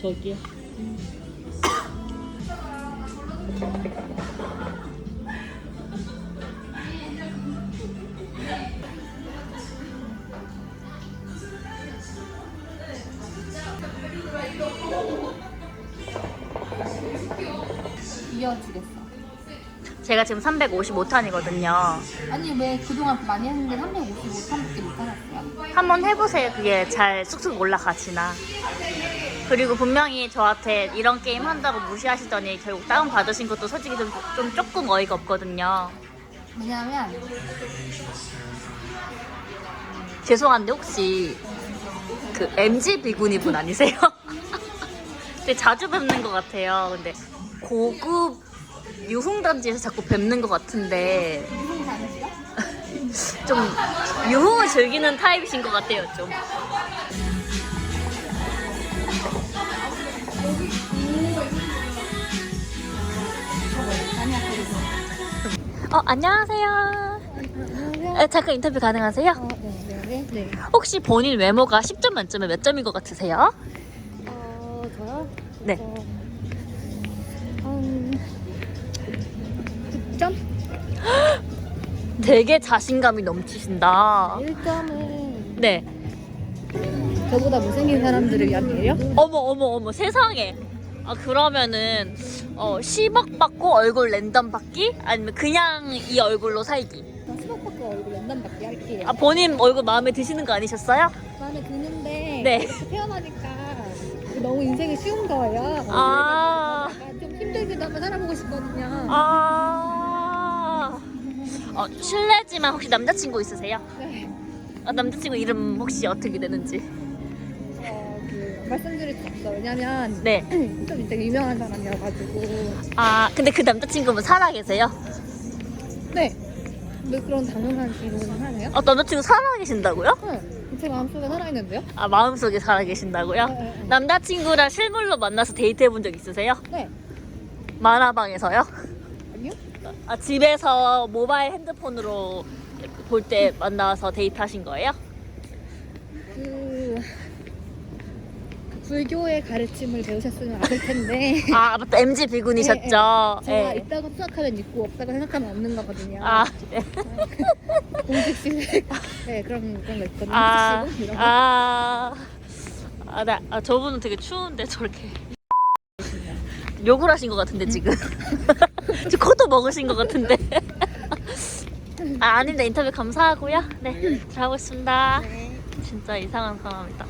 저기요. 이어주겠어. 제가 지금 355탄이거든요. 아니 왜 그동안 많이 했는데 355탄밖에 못 하셨어요? 한번 해보세요. 그게 잘 쑥쑥 올라가시나. 그리고 분명히 저한테 이런 게임 한다고 무시하시더니 결국 다운 받으신 것도 솔직히 좀, 좀 조금 어이가 없거든요. 왜냐면 죄송한데 혹시 그 MG 비구니 분 아니세요? 되게 자주 뵙는 것 같아요. 근데 고급 유흥단지에서 자꾸 뵙는 것 같은데? 좀 유흥을 즐기는 타입이신 것 같아요, 좀. 어, 안녕하세요. 에, 잠깐 인터뷰 가능하세요? 어, 네, 네, 네. 혹시 본인 외모가 10점 만점에 몇 점인 것 같으세요? 어, 저요? 네. 어, 한 9점? 되게 자신감이 넘치신다. 1점은 네. 저보다 못생긴 사람들을 위한 예요? 어머, 어머, 어머, 세상에. 아, 그러면은, 어, 10억 받고 얼굴 랜덤 받기? 아니면 그냥 이 얼굴로 살기? 저 10억밖에 얼굴 연단 받기 할게요. 아, 본인 얼굴 마음에 드시는 거 아니셨어요? 마음에 드는데 네. 태어나니까 너무 인생이 쉬운 거예요. 아. 좀 힘들게도 한번 살아보고 싶거든요. 아. 어, 실례지만 혹시 남자친구 있으세요? 네. 아, 남자친구 이름 혹시 어떻게 되는지? 말씀드릴 수 없어. 왜냐면 네. 좀 되게 유명한 사람이어가지고. 아, 근데 그 남자친구분 살아 계세요? 네. 왜 그런 당연한 질문을 하네요? 어, 남자친구 살아 계신다고요? 응. 제 마음속에 살아있는데요? 아, 마음속에 살아 계신다고요? 네, 네, 네. 남자친구랑 실물로 만나서 데이트 해 본 적 있으세요? 네. 만화방에서요? 아니요? 아, 집에서 모바일 핸드폰으로 볼 때 만나서 데이트 하신 거예요? 그 불교의 가르침을 배우셨으면 아실 텐데. 아, 맞다. MG 비군이셨죠? 제가 네. 있다고 생각하면 있고 없다고 생각하면 없는 거거든요. 아, 네. 공직식 네 그런 그런 거 있거든요. 아, 공직식 이런 거. 아, 아, 나, 아, 저분은 되게 추운데 저렇게 욕을 하신 것 같은데 지금 저 코도 먹으신 것 같은데 아 아닌데 인터뷰 감사하고요 네 잘하고 있습니다 네. 진짜 이상한 사람이다